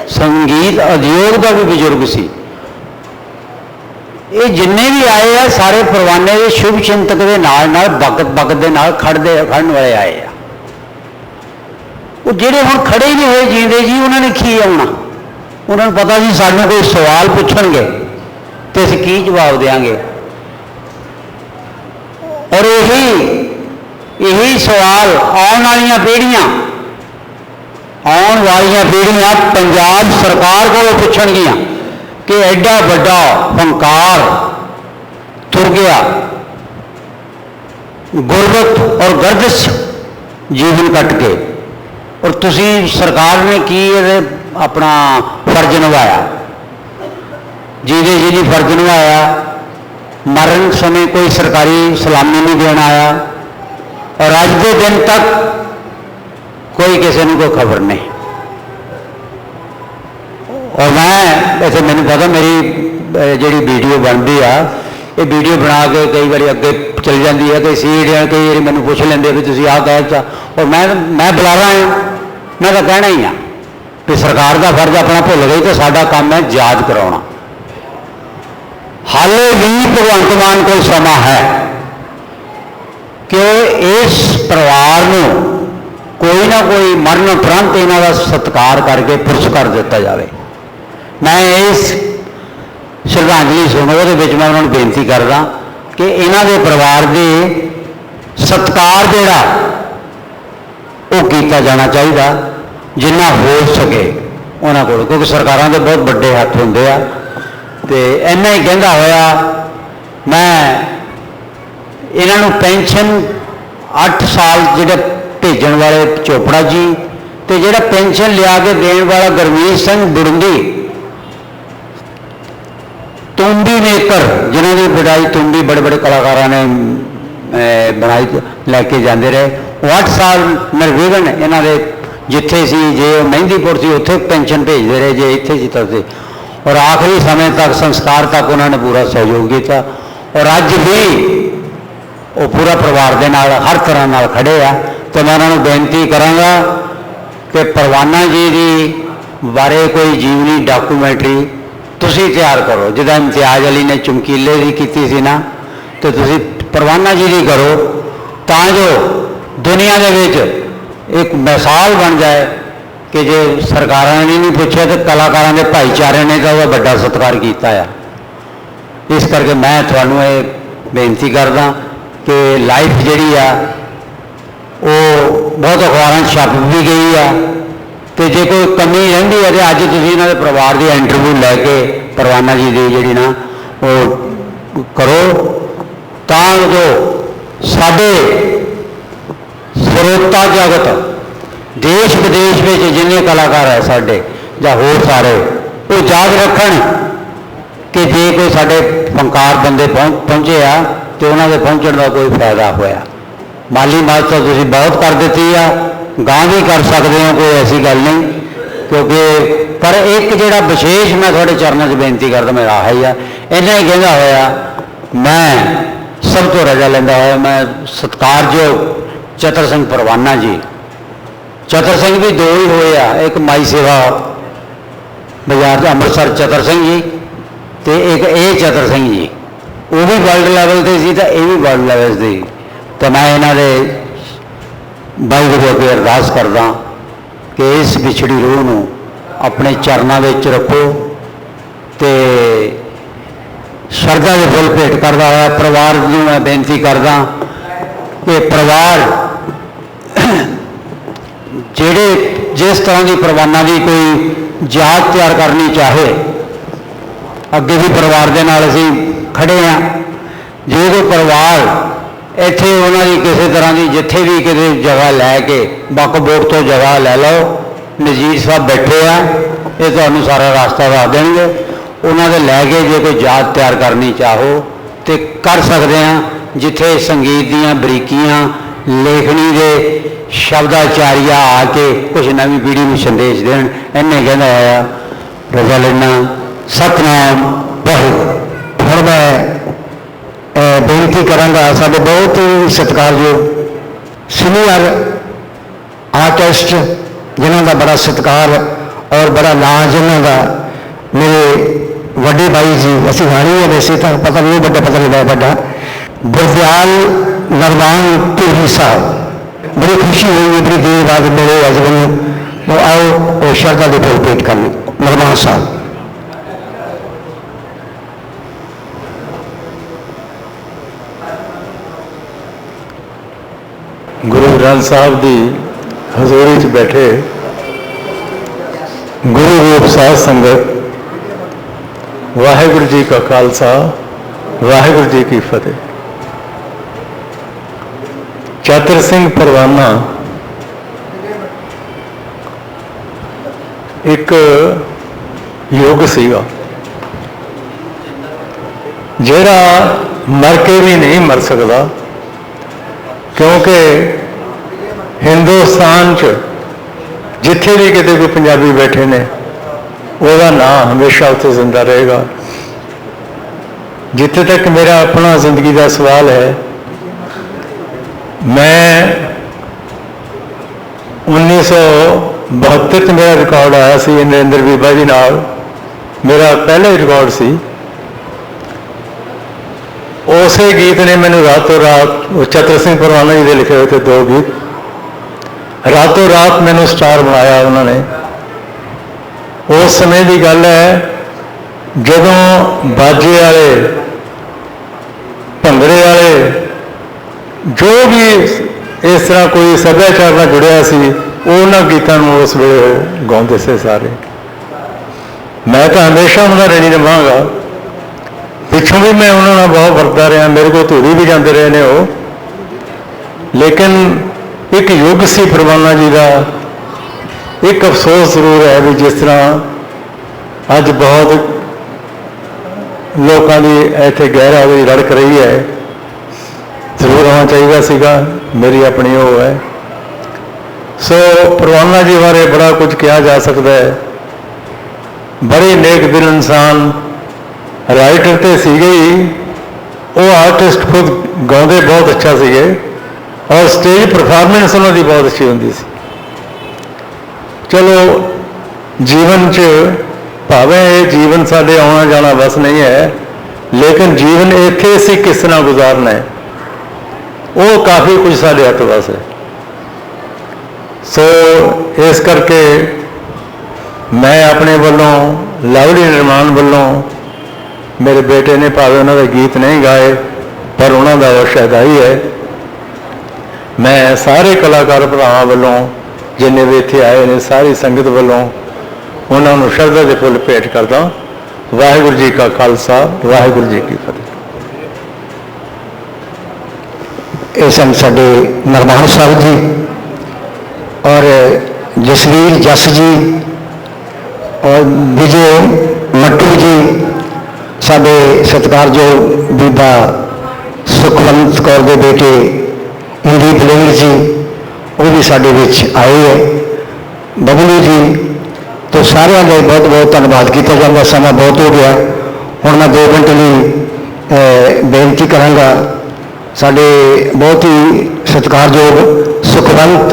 ਸੰਗੀਤ ਉਦਯੋਗ ਦਾ ਵੀ ਬਜ਼ੁਰਗ ਸੀ। ਇਹ ਜਿੰਨੇ ਵੀ ਆਏ ਆ, ਸਾਰੇ ਪਰਵਾਨੇ ਦੇ ਸ਼ੁਭ ਚਿੰਤਕ ਦੇ ਨਾਲ ਨਾਲ ਭਗਤ ਭਗਤ ਦੇ ਨਾਲ ਖੜਦੇ, ਖੜਨ ਵਾਲੇ ਆਏ ਆ। ਉਹ ਜਿਹੜੇ ਹੁਣ ਖੜੇ ਹੀ ਨਹੀਂ ਹੋਏ ਜੀਂਦੇ ਜੀ, ਉਹਨਾਂ ਨੇ ਕੀ ਆਉਣਾ? ਉਹਨਾਂ ਨੂੰ ਪਤਾ ਸੀ ਸਾਨੂੰ ਕੋਈ ਸਵਾਲ ਪੁੱਛਣਗੇ ਤੇ ਅਸੀਂ ਕੀ ਜਵਾਬ ਦੇਵਾਂਗੇ। ਔਰ ਇਹੀ ਇਹੀ ਸਵਾਲ ਆਉਣ ਵਾਲੀਆਂ ਪੀੜ੍ਹੀਆਂ, ਆਉਣ ਵਾਲੀਆਂ ਪੀੜ੍ਹੀਆਂ ਪੰਜਾਬ ਸਰਕਾਰ ਕੋਲੋਂ ਪੁੱਛਣਗੀਆਂ ਕਿ ਐਡਾ ਵੱਡਾ ਹੰਕਾਰ ਤੁਰ ਗਿਆ। ਗੁਰਬਤ ਔਰ ਗਰਦਸ਼ ਜੀਵਨ ਕੱਟ ਕੇ। ਔਰ ਤੁਸੀਂ ਸਰਕਾਰ ਨੇ ਕੀ ਇਹਦੇ ਆਪਣਾ ਫਰਜ਼ ਨਿਭਾਇਆ? ਜਿਹਦੇ ਜਿਹਦੀ ਫਰਜ਼ ਨਿਭਾਇਆ ਮਰਨ ਸਮੇਂ ਕੋਈ ਸਰਕਾਰੀ ਸਲਾਮੀ ਨਹੀਂ ਦੇਣ ਆਇਆ ਔਰ ਅੱਜ ਦੇ ਦਿਨ ਤੱਕ ਕੋਈ ਕਿਸੇ ਨੂੰ ਕੋਈ ਖਬਰ ਨਹੀਂ। ਔਰ ਮੈਂ ਵੈਸੇ ਮੈਨੂੰ ਪਤਾ ਮੇਰੀ ਜਿਹੜੀ ਵੀਡੀਓ ਬਣਦੀ ਆ, ਇਹ ਵੀਡੀਓ ਬਣਾ ਕੇ ਕਈ ਵਾਰੀ ਅੱਗੇ ਚਲ ਜਾਂਦੀ ਹੈ ਕਈ ਸੀੜੀਆਂ ਕਈ ਵਾਰੀ ਮੈਨੂੰ ਪੁੱਛ ਲੈਂਦੇ ਵੀ ਤੁਸੀਂ ਆਹ ਕਹਿਤਾ ਔਰ ਮੈਂ ਮੈਂ ਬੁਲਾਵਾ ਹਾਂ, ਮੈਂ ਤਾਂ ਕਹਿਣਾ ਹੀ ਆ ਕਿ ਸਰਕਾਰ ਦਾ ਫਰਜ਼ ਆਪਣਾ ਭੁੱਲ ਗਈ ਤੇ ਸਾਡਾ ਕੰਮ ਹੈ ਯਾਦ ਕਰਾਉਣਾ। ਹਾਲੇ ਵੀ ਭਗਵੰਤ ਮਾਨ ਕੋਲ ਸਮਾਂ ਹੈ ਕਿ ਇਸ ਪਰਿਵਾਰ ਨੂੰ ਕੋਈ ਨਾ ਕੋਈ ਮਰਨ ਉਪਰੰਤ ਇਹਨਾਂ ਦਾ ਸਤਿਕਾਰ ਕਰਕੇ ਪੁਰਸ ਕਰ ਦਿੱਤਾ ਜਾਵੇ। ਮੈਂ ਇਸ ਸ਼ਰਧਾਂਜਲੀ ਸੁਣੋ ਉਹਦੇ ਵਿੱਚ ਮੈਂ ਉਹਨਾਂ ਨੂੰ ਬੇਨਤੀ ਕਰਦਾ ਕਿ ਇਹਨਾਂ ਦੇ ਪਰਿਵਾਰ ਦੇ ਸਤਿਕਾਰ ਜਿਹੜਾ, ਉਹ ਕੀਤਾ ਜਾਣਾ ਚਾਹੀਦਾ, ਜਿੰਨਾ ਹੋ ਸਕੇ। ਉਹਨਾਂ ਕੋਲ ਕਿਉਂਕਿ ਸਰਕਾਰਾਂ ਦੇ ਬਹੁਤ ਵੱਡੇ ਹੱਥ ਹੁੰਦੇ ਆ। ਤੇ ਇੰਨਾ ਹੀ ਕਹਿੰਦਾ ਹੋਇਆ, ਮੈਂ ਇਹਨਾਂ ਨੂੰ ਪੈਨਸ਼ਨ 8 ਸਾਲ ਜਿਹੜੇ ਭੇਜਣ ਵਾਲੇ ਚੋਪੜਾ ਜੀ ਤੇ ਜਿਹੜਾ ਪੈਨਸ਼ਨ ਲਿਆ ਕੇ ਦੇਣ ਵਾਲਾ ਗੁਰਮੀਤ ਸਿੰਘ ਬੁਰੰਦੀ ਤੁੰਬੀ ਮੇਕਰ, ਜਿਨ੍ਹਾਂ ਦੀ ਵਿਡਾਈ ਤੁੰਬੀ ਬੜੇ ਬੜੇ ਕਲਾਕਾਰਾਂ ਨੇ ਬਣਾਈ ਲੈ ਕੇ ਜਾਂਦੇ ਰਹੇ, ਉਹ 8 ਸਾਲ ਨਿਰਵਿਘਨ ਇਹਨਾਂ ਦੇ ਜਿੱਥੇ ਸੀ, ਜੇ ਉਹ ਮਹਿੰਦੀਪੁਰ ਸੀ, ਉੱਥੇ ਪੈਨਸ਼ਨ ਭੇਜਦੇ ਰਹੇ, ਜੇ ਇੱਥੇ ਸੀ ਤਾਂ ਔਰ ਆਖਰੀ ਸਮੇਂ ਤੱਕ, ਸੰਸਕਾਰ ਤੱਕ ਉਹਨਾਂ ਨੇ ਪੂਰਾ ਸਹਿਯੋਗ ਦਿੱਤਾ ਔਰ ਅੱਜ ਵੀ ਉਹ ਪੂਰਾ ਪਰਿਵਾਰ ਦੇ ਨਾਲ, ਹਰ ਤਰ੍ਹਾਂ ਨਾਲ ਖੜੇ ਆ। ਤੇ ਮੈਂ ਉਹਨਾਂ ਨੂੰ ਬੇਨਤੀ ਕਰਾਂਗਾ ਕਿ ਪਰਵਾਨਾ ਜੀ ਦੀ ਬਾਰੇ ਕੋਈ ਜੀਵਨੀ ਡਾਕੂਮੈਂਟਰੀ ਤੁਸੀਂ ਤਿਆਰ ਕਰੋ। ਜਿਹਦਾ ਇਮਤਿਆਜ਼ ਅਲੀ ਨੇ ਚਮਕੀਲੇ ਦੀ ਕੀਤੀ ਸੀ ਨਾ, ਤੇ ਤੁਸੀਂ ਪਰਵਾਨਾ ਜੀ ਦੀ ਕਰੋ ਤਾਂ ਜੋ ਦੁਨੀਆ ਦੇ ਵਿੱਚ ਇੱਕ ਮਿਸਾਲ ਬਣ ਜਾਏ। ਕਿ ਜੇ ਸਰਕਾਰਾਂ ਨੇ ਨਹੀਂ ਪੁੱਛਿਆ ਤੇ ਕਲਾਕਾਰਾਂ ਦੇ ਭਾਈਚਾਰੇ ਨੇ ਤਾਂ ਉਹਦਾ ਵੱਡਾ ਸਤਿਕਾਰ ਕੀਤਾ ਆ। ਇਸ ਕਰਕੇ ਮੈਂ ਤੁਹਾਨੂੰ ਇਹ ਬੇਨਤੀ ਕਰਦਾ ਕਿ ਲਾਈਫ ਜਿਹੜੀ ਆ, ਉਹ ਬਹੁਤ ਅਖਬਾਰਾਂ 'ਚ ਛਪ ਵੀ ਗਈ ਆ ਤੇ ਜੇ ਕੋਈ ਕਮੀ ਰਹਿੰਦੀ ਹੈ ਤੇ ਅੱਜ ਤੁਸੀਂ ਇਹਨਾਂ ਦੇ ਪਰਿਵਾਰ ਦੀ ਇੰਟਰਵਿਊ ਲੈ ਕੇ ਪਰਵਾਨਾ ਜੀ ਦੀ ਜਿਹੜੀ ਨਾ, ਉਹ ਕਰੋ। ਤਾਂ ਜੋ ਸਾਡੇ ਸਰੋਤਾ ਜਗਤ ਦੇਸ਼ ਵਿਦੇਸ਼ ਵਿੱਚ ਜਿੰਨੇ ਕਲਾਕਾਰ ਹੈ ਸਾਡੇ ਜਾਂ ਹੋਰ ਸਾਰੇ, ਉਹ ਯਾਦ ਰੱਖਣ ਕਿ ਜੇ ਕੋਈ ਸਾਡੇ ਫੰਕਾਰ ਬੰਦੇ ਪਹੁੰ- ਪਹੁੰਚੇ ਆ ਤੇ ਉਹਨਾਂ ਦੇ ਪਹੁੰਚਣ ਦਾ ਕੋਈ ਫਾਇਦਾ ਹੋਇਆ। ਮਾਲੀ ਮਦਦ ਤਾਂ ਤੁਸੀਂ ਬਹੁਤ ਕਰ ਦਿੱਤੀ ਆ ਗਾਂ ਵੀ ਕਰ ਸਕਦੇ ਹੋ, ਕੋਈ ਐਸੀ ਗੱਲ ਨਹੀਂ, ਕਿਉਂਕਿ ਪਰ ਇੱਕ ਜਿਹੜਾ ਵਿਸ਼ੇਸ਼ ਮੈਂ ਤੁਹਾਡੇ ਚਰਨਾਂ 'ਚ ਬੇਨਤੀ ਕਰਦਾ, ਮੇਰਾ ਆਹ ਹੀ ਆ ਇਹਨੇ ਹੀ ਕਹਿੰਦਾ ਹੋਇਆ, ਮੈਂ ਸਭ ਤੋਂ ਰਜਾ ਲੈਂਦਾ ਹੋਇਆ, ਮੈਂ ਸਤਿਕਾਰਯੋਗ ਚਤਰ ਸਿੰਘ ਪਰਵਾਨਾ ਜੀ ਚਤਰ ਸਿੰਘ ਵੀ ਦੋ ਹੀ ਹੋਏ ਆ, ਇੱਕ ਮਾਈ ਸੇਵਾ ਬਾਜ਼ਾਰ 'ਚ, ਅੰਮ੍ਰਿਤਸਰ ਚਤਰ ਸਿੰਘ ਜੀ ਤੇ ਇੱਕ ਇਹ ਚਤਰ ਸਿੰਘ ਜੀ। ਉਹ ਵੀ ਵਰਲਡ ਲੈਵਲ ਤੇ ਸੀ ਤਾਂ ਇਹ ਵੀ ਵਰਲਡ ਲੈਵਲ ਤੇ। ਤਾਂ ਮੈਂ ਇਹਨਾਂ ਦੇ ਵਾਹਿਗੁਰੂ ਅੱਗੇ ਅਰਦਾਸ ਕਰਦਾ ਕਿ ਇਸ ਵਿਛੜੀ ਰੂਹ ਨੂੰ ਆਪਣੇ ਚਰਨਾਂ ਵਿੱਚ ਰੱਖੋ ਤੇ ਸ਼ਰਧਾ ਦੇ ਫੁੱਲ ਭੇਟ ਕਰਦਾ ਹੋਇਆ ਪਰਿਵਾਰ ਨੂੰ ਮੈਂ ਬੇਨਤੀ ਕਰਦਾ ਕਿ ਪਰਿਵਾਰ ਜਿਹੜੇ ਜਿਸ ਤਰ੍ਹਾਂ ਦੀ ਪਰਵਾਨਾ ਦੀ ਕੋਈ ਜਾਤ ਤਿਆਰ ਕਰਨੀ ਚਾਹੇ, ਅੱਗੇ ਵੀ ਪਰਿਵਾਰ ਦੇ ਨਾਲ ਅਸੀਂ ਖੜੇ ਆ ਜੇ ਕੋਈ ਪਰਿਵਾਰ ਇੱਥੇ ਉਹਨਾਂ ਦੀ ਕਿਸੇ ਤਰ੍ਹਾਂ ਦੀ ਜਿੱਥੇ ਵੀ ਕਿਤੇ ਜਗ੍ਹਾ ਲੈ ਕੇ, ਬੱਕ ਬੋਰਡ ਤੋਂ ਜਗ੍ਹਾ ਲੈ ਲਓ, ਨਜ਼ੀਰ ਸਾਹਿਬ ਬੈਠੇ ਆ, ਇਹ ਤੁਹਾਨੂੰ ਸਾਰਾ ਰਸਤਾ ਦੱਸ ਦੇਣਗੇ। ਉਹਨਾਂ ਦੇ ਲੈ ਕੇ ਜੇ ਕੋਈ ਯਾਦ ਤਿਆਰ ਕਰਨੀ ਚਾਹੋ ਤੇ ਕਰ ਸਕਦੇ ਆ ਜਿੱਥੇ ਸੰਗੀਤ ਦੀਆਂ ਬਰੀਕੀਆਂ ਲੇਖਣੀ ਦੇ ਸ਼ਬਦਾਚਾਰੀਆ ਆ ਕੇ ਕੁਝ ਨਵੀਂ ਪੀੜ੍ਹੀ ਨੂੰ ਸੰਦੇਸ਼ ਦੇਣ, ਇਹਨੇ ਕਹਿੰਦਾ ਹੋਇਆ ਰਜ਼ਾ ਲੈਣਾ, ਸਤਨਾਮ ਬਹੁਤ ਹੁਣ ਮੈਂ ਬੇਨਤੀ ਕਰਾਂਗਾ ਸਾਡੇ ਬਹੁਤ ਹੀ ਸਤਿਕਾਰਯੋਗ ਸੀਨੀਅਰ ਆਰਟਿਸਟ, ਜਿਨ੍ਹਾਂ ਦਾ ਬੜਾ ਸਤਿਕਾਰ ਔਰ ਬੜਾ ਲਾਜ ਜਿਨ੍ਹਾਂ ਦਾ। ਮੇਰੇ ਵੱਡੇ ਭਾਈ ਜੀ, ਅਸੀਂ ਹਾਣੀ ਹੈ ਵੈਸੇ ਤਾਂ, ਪਤਾ ਨਹੀਂ ਵੱਡਾ ਪਤਾ ਨਹੀਂ ਵੱਡਾ। ਗੁਰਦਿਆਲ ਨਰਵਾਨ ਧੂਰੀ ਸਾਹਿਬ। ਬੜੀ ਖੁਸ਼ੀ ਹੋਈ ਹੈ ਬੜੀ ਦੇਰ ਬਾਅਦ ਮੇਰੇ ਅੱਜ ਮੈਨੂੰ ਉਹ ਆਓ, ਉਹ ਸ਼ਰਧਾ ਦੇ ਫੁੱਲ ਭੇਟ ਕਰਨ। ਨਰਵਾਨ ਸਾਹਿਬ। ਗੁਰੂ ਗ੍ਰੰਥ ਸਾਹਿਬ ਦੀ ਹਜ਼ੂਰੀ 'ਚ ਬੈਠੇ ਗੁਰੂ ਰੂਪ ਸਾਧ ਸੰਗਤ, ਵਾਹਿਗੁਰੂ ਜੀ ਕਾ ਖਾਲਸਾ, ਵਾਹਿਗੁਰੂ ਜੀ ਕੀ ਫਤਿਹ। ਚਤਰ ਸਿੰਘ ਪਰਵਾਨਾ। ਇੱਕ ਯੁੱਗ ਸੀਗਾ। ਜਿਹੜਾ ਮਰ ਕੇ ਵੀ ਨਹੀਂ ਮਰ ਸਕਦਾ, ਕਿਉਂਕਿ ਹਿੰਦੁਸਤਾਨ 'ਚ ਜਿੱਥੇ ਵੀ ਕਿਤੇ ਕੋਈ ਪੰਜਾਬੀ ਬੈਠੇ ਨੇ, ਉਹਦਾ ਨਾਮ ਹਮੇਸ਼ਾ ਉੱਥੇ ਜ਼ਿੰਦਾ ਰਹੇਗਾ। ਜਿੱਥੇ ਤੱਕ ਮੇਰਾ ਆਪਣਾ ਜ਼ਿੰਦਗੀ ਦਾ ਸਵਾਲ ਹੈ ਮੈਂ 1972 ਚ ਮੇਰਾ ਰਿਕਾਰਡ ਆਇਆ ਸੀ ਨਰਿੰਦਰ ਬੀਬਾ ਜੀ ਨਾਲ। ਮੇਰਾ ਪਹਿਲਾ ਹੀ ਰਿਕਾਰਡ ਸੀ। ਉਸੇ ਗੀਤ ਨੇ ਮੈਨੂੰ ਰਾਤੋਂ ਰਾਤ ਉਹ ਚਤਰ ਸਿੰਘ ਪਰਵਾਨਾ ਜੀ ਦੇ ਲਿਖੇ ਹੋਏ ਤੇ ਦੋ ਗੀਤ, ਰਾਤੋਂ ਰਾਤ ਮੈਨੂੰ ਸਟਾਰ ਬਣਾਇਆ ਉਹਨਾਂ ਨੇ। ਉਸ ਸਮੇਂ ਦੀ ਗੱਲ ਹੈ, ਜਦੋਂ ਬਾਜੇ ਵਾਲੇ ਭੰਗੜੇ ਵਾਲੇ ਜੋ ਵੀ ਇਸ ਤਰ੍ਹਾਂ ਕੋਈ ਸੱਭਿਆਚਾਰ ਨਾਲ ਜੁੜਿਆ ਸੀ ਉਹਨਾਂ ਗੀਤਾਂ ਨੂੰ ਉਸ ਵੇਲੇ ਗਾਉਂਦੇ ਸੀ ਸਾਰੇ। ਮੈਂ ਤਾਂ ਹਮੇਸ਼ਾ ਉਹਨਾਂ ਦਾ ਰਣੀ ਰਵਾਂਗਾ ਪਿੱਛੋਂ ਵੀ ਮੈਂ ਉਹਨਾਂ ਨਾਲ ਬਹੁਤ ਵਰਤਦਾ ਰਿਹਾ, ਮੇਰੇ ਕੋਲ ਧੂਰੀ ਵੀ ਜਾਂਦੇ ਰਹੇ ਨੇ ਉਹ। ਲੇਕਿਨ ਇੱਕ ਯੁੱਗ ਸੀ ਪਰਵਾਨਾ ਜੀ ਦਾ। ਇੱਕ ਅਫਸੋਸ ਜ਼ਰੂਰ ਹੈ ਵੀ ਜਿਸ ਤਰ੍ਹਾਂ ਅੱਜ ਬਹੁਤ ਲੋਕਾਂ ਦੀ ਇੱਥੇ ਗਹਿਰਾ ਵੀ ਰੜਕ ਰਹੀ ਹੈ। ਜ਼ਰੂਰ ਹੋਣਾ ਚਾਹੀਦਾ ਸੀਗਾ, ਮੇਰੀ ਆਪਣੀ ਉਹ ਹੈ। ਸੋ ਪਰਵਾਨਾ ਜੀ ਬਾਰੇ ਬੜਾ ਕੁਝ ਕਿਹਾ ਜਾ ਸਕਦਾ ਹੈ। ਬੜੇ ਨੇਕ ਦਿਲ ਇਨਸਾਨ ਰਾਈਟਰ ਤੇ ਸੀਗੇ ਹੀ। ਉਹ ਆਰਟਿਸਟ ਖੁਦ ਗਾਉਂਦੇ ਬਹੁਤ ਅੱਛਾ ਸੀਗੇ ਔਰ ਸਟੇਜ ਪਰਫਾਰਮੈਂਸ ਉਹਨਾਂ ਦੀ ਬਹੁਤ ਅੱਛੀ ਹੁੰਦੀ ਸੀ। ਚਲੋ, ਜੀਵਨ 'ਚ ਭਾਵੇਂ ਇਹ ਜੀਵਨ ਸਾਡੇ ਆਉਣਾ ਜਾਣਾ ਬਸ ਨਹੀਂ ਹੈ, ਲੇਕਿਨ ਜੀਵਨ ਇੱਥੇ ਅਸੀਂ ਕਿਸ ਤਰ੍ਹਾਂ ਗੁਜ਼ਾਰਨਾ ਹੈ? ਉਹ ਕਾਫੀ ਕੁਝ ਸਾਡੇ ਹੱਥ ਵਸ ਹੈ। ਸੋ ਇਸ ਕਰਕੇ ਮੈਂ ਆਪਣੇ ਵੱਲੋਂ, ਲਵਲੀ ਨਿਰਮਾਣ ਵੱਲੋਂ, ਮੇਰੇ ਬੇਟੇ ਨੇ ਭਾਵੇਂ ਉਹਨਾਂ ਦੇ ਗੀਤ ਨਹੀਂ ਗਾਏ, ਪਰ ਉਹਨਾਂ ਦਾ ਉਹ ਸ਼ਹਿਦਾਈ ਹੈ। ਮੈਂ ਸਾਰੇ ਕਲਾਕਾਰ ਭਰਾਵਾਂ ਵੱਲੋਂ, ਜਿੰਨੇ ਵੀ ਇੱਥੇ ਆਏ ਨੇ, ਸਾਰੀ ਸੰਗਤ ਵੱਲੋਂ ਉਹਨਾਂ ਨੂੰ ਸ਼ਰਧਾ ਦੇ ਫੁੱਲ ਭੇਟ ਕਰਦਾ ਵਾਹਿਗੁਰੂ ਜੀ ਕਾ ਖਾਲਸਾ, ਵਾਹਿਗੁਰੂ ਜੀ ਕੀ ਫਤਿਹ। ਇਹ ਸਨ ਸਾਡੇ ਨਰਮਾਨ ਸਾਹਿਬ ਜੀ ਔਰ ਜਸਵੀਰ ਜਸ ਜੀ ਔਰ ਵਿਜੇ ਮੱਟੂ ਜੀ, ਸਾਡੇ ਸਤਿਕਾਰਯੋਗ ਬੀਬਾ ਸੁਖਵੰਤ ਕੌਰ ਦੇ ਬੇਟੇ ਇੰਦੀਪ ਸਿੰਘ ਜੀ, ਉਹ ਵੀ ਸਾਡੇ ਵਿੱਚ ਆਏ ਹੈ। ਬਬਲੂ ਜੀ, ਤੋਂ ਸਾਰਿਆਂ ਦਾ ਬਹੁਤ ਬਹੁਤ ਧੰਨਵਾਦ ਕੀਤਾ ਜਾਂਦਾ। ਸਮਾਂ ਬਹੁਤ ਹੋ ਗਿਆ। ਹੁਣ ਮੈਂ 2 ਘੰਟੇ ਲਈ ਬੇਨਤੀ ਕਰਾਂਗਾ ਸਾਡੇ ਬਹੁਤ ਹੀ ਸਤਿਕਾਰਯੋਗ, ਸੁਖਵੰਤ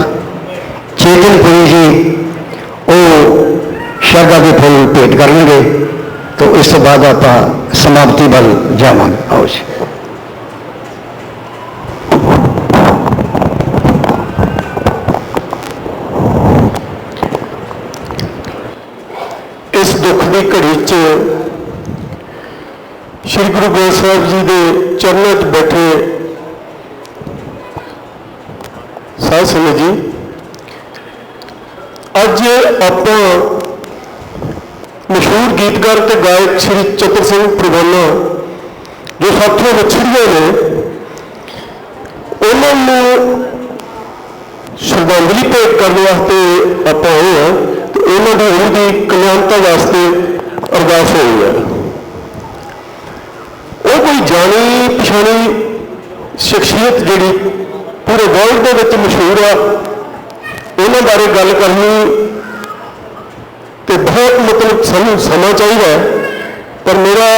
ਚੇਤਨਪੁਰੀ ਜੀ, ਉਹ ਸ਼ਰਧਾ ਦੇ ਫੁੱਲ ਭੇਟ ਕਰਨਗੇ ਤੋਂ ਇਸ ਤੋਂ ਬਾਅਦ ਆਪਾਂ ਸਮਾਪਤੀ ਵੱਲ ਜਾਵਾਂਗੇ। ਆਓ ਜੀ। ਇਸ ਦੁੱਖ ਦੀ ਘੜੀ 'ਚ ਸ੍ਰੀ ਗੁਰੂ ਗ੍ਰੰਥ ਸਾਹਿਬ ਜੀ ਦੇ ਚਰਨਾਂ 'ਚ ਬੈਠੇ ਸਿੰਘ ਜੀ, ਅੱਜ ਆਪਾਂ ਮਸ਼ਹੂਰ ਗੀਤਕਾਰ ਤੇ ਗਾਇਕ ਸ੍ਰੀ ਚਤਰ ਸਿੰਘ ਪ੍ਰਵਾਨਾ ਜੋ ਸਾਥੋਂ ਵਿਛੜੀਆਂ ਨੇ, ਉਹਨਾਂ ਨੂੰ ਸ਼ਰਧਾਂਜਲੀ ਭੇਟ ਕਰਨ ਵਾਸਤੇ ਆਪਾਂ ਆਏ ਹਾਂ ਤੇ ਉਹਨਾਂ ਦੀ ਰੂਹ ਦੀ ਕਲਿਆਣਤਾ ਵਾਸਤੇ ਅਰਦਾਸ ਹੋਈ ਹੈ। ਉਹ ਕੋਈ ਜਾਣੀ ਪਛਾਣੀ ਸ਼ਖਸੀਅਤ ਜਿਹੜੀ ਪੂਰੇ ਵਰਲਡ ਦੇ ਵਿੱਚ ਮਸ਼ਹੂਰ ਆ। ਉਹਨਾਂ ਬਾਰੇ ਗੱਲ ਕਰਨੀ ਤੇ ਬਹੁਤ ਮਤਲਬ ਸਾਨੂੰ ਸਮਾਂ ਚਾਹੀਦਾ ਹੈ। ਪਰ ਮੇਰਾ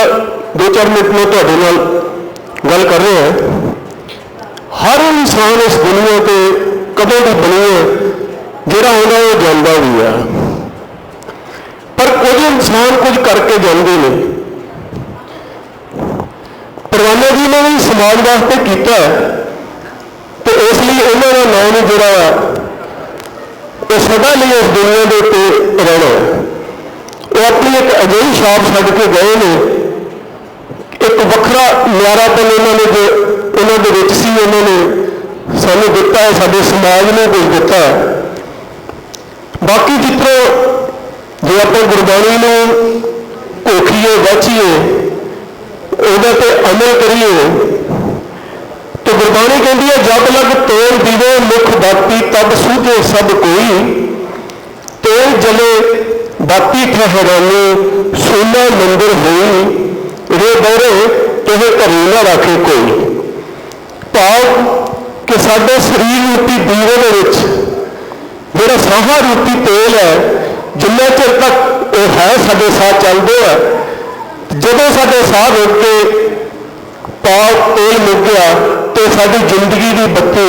2-4 ਮਿੰਟ ਮੈਂ ਤੁਹਾਡੇ ਨਾਲ ਗੱਲ ਕਰ ਰਿਹਾ ਹਾਂ। ਹਰ ਇਨਸਾਨ ਇਸ ਦੁਨੀਆ ਤੇ ਕਦੋਂ ਵੀ ਬਣੀ ਹੈ, ਜਿਹੜਾ ਆਉਂਦਾ ਉਹ ਜਾਂਦਾ ਵੀ ਆ ਪਰ ਕੁਝ ਇਨਸਾਨ ਕੁਝ ਕਰਕੇ ਜਾਂਦੇ ਨੇ। ਪਰਵਾਨਾ ਜੀ ਨੇ ਵੀ ਸਮਾਜ ਵਾਸਤੇ ਕੀਤਾ ਹੈ। ਇਸ ਲਈ ਉਹਨਾਂ ਦਾ ਨਾਮ ਹੀ ਜਿਹੜਾ ਹੈ ਉਹ ਸਦਾ ਲਈ ਇਸ ਦੁਨੀਆ ਦੇ ਉੱਤੇ ਰਹਿਣਾ ਉਹ ਆਪਣੀ ਇੱਕ ਅਜਿਹੀ ਛਾਪ ਛੱਡ ਕੇ ਗਏ ਨੇ। ਇੱਕ ਵੱਖਰਾ ਨਿਆਰਾਪਨ ਉਹਨਾਂ ਨੇ ਜੋ ਉਹਨਾਂ ਦੇ ਵਿੱਚ ਸੀ, ਉਹਨਾਂ ਨੇ ਸਾਨੂੰ ਦਿੱਤਾ ਹੈ, ਸਾਡੇ ਸਮਾਜ ਨੂੰ ਕੁਝ ਦਿੱਤਾ ਹੈ। ਬਾਕੀ ਜਿੱਥੋਂ ਜੇ ਆਪਾਂ ਗੁਰਬਾਣੀ ਨੂੰ ਕੋਖੀਏ ਵਾਚੀਏ, ਉਹਦੇ ਤੇ ਅਮਲ ਕਰੀਏ ਗੁਰਬਾਣੀ ਕਹਿੰਦੀ ਹੈ ਜਬ ਲਗ ਤੋਲ ਦੀਵੇ ਮੁਖ ਬਾਤੀ ਤਬ ਸੂਝੇ ਸਭ ਕੋਈ। ਤੇਲ ਜਲੇ ਬਾਤੀ ਠਹਿਰਾਨੀ ਸੋਨਾ ਮੰਦਰ ਹੋਈ। ਰੇ ਬੋਰੇ, ਤੋਹੇ ਘਰੇ ਨਾ ਰੱਖੇ ਕੋਈ। ਭਾਵ ਕਿ ਸਾਡੇ ਸਰੀਰ ਰੂਪੀ ਦੀਵੇ ਦੇ ਵਿੱਚ ਜਿਹੜਾ ਸਾਹਾ ਰੂਪੀ ਤੇਲ ਹੈ, ਜਿੰਨਾ ਚਿਰ ਤੱਕ ਉਹ ਹੈ ਸਾਡੇ ਸਾਹ ਚੱਲਦੇ ਆ, ਜਦੋਂ ਸਾਡੇ ਸਾਹ ਰੁਕ ਕੇ ਪਾਪ ਤੇਲ ਮੁੱਕ ਗਿਆ ਤੇ ਸਾਡੀ ਜ਼ਿੰਦਗੀ ਦੀ ਬੱਤੀ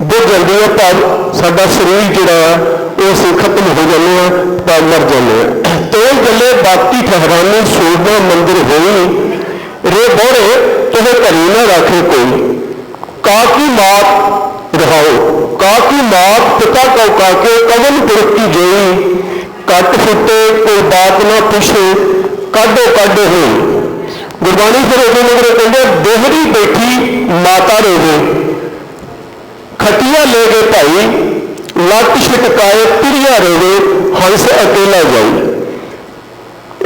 ਬੁਝ ਜਾਂਦੀ ਹੈ, ਪਰ ਸਾਡਾ ਸਰੀਰ ਜਿਹੜਾ ਹੈ ਉਹ ਅਸੀਂ ਖਤਮ ਹੋ ਜਾਂਦੇ ਆ ਤਾਂ ਮਰ ਜਾਂਦੇ ਆ ਤੇਲ ਜਲੇ ਬਾਤੀ ਠਹਿਰਾਨੀ ਸੋਨਾ ਮੰਦਰ ਹੋਈ ਰੇ ਬੋਰੇ ਤੋਹੇ ਘਰੀ ਨਾ ਰੱਖੇ ਕੋਈ। ਕਾਕੀ ਮਾਤ ਰਹਾਓ, ਕਾਕੀ ਮਾਤ ਪਿਤਾ ਕਉ ਕਾਕੇ ਕਵਨ ਪੁਰਖ ਕੀ ਜੋਈ। ਕੱਟ ਫੁੱਟੇ, ਕੋਈ ਬਾਤ ਨਾ ਪੁੱਛੇ ਕਾਢੋ ਕਾਢੋ ਹੋਈ। ਗੁਰਬਾਣੀ ਫਿਰ ਉਹਦੇ ਮਗਰ ਕਹਿੰਦੇ ਦੋਹਰੀ ਬੈਠੀ ਮਾਤਾ ਰੋਵੇ ਖਟੀਆ ਲੈ ਗਏ ਭਾਈ ਲੱਟ ਛਟਕਾਏ ਪਿਰਿਆ ਰੋਵੇ ਹੰਸ ਅਕੇਲਾ ਜਾਈ।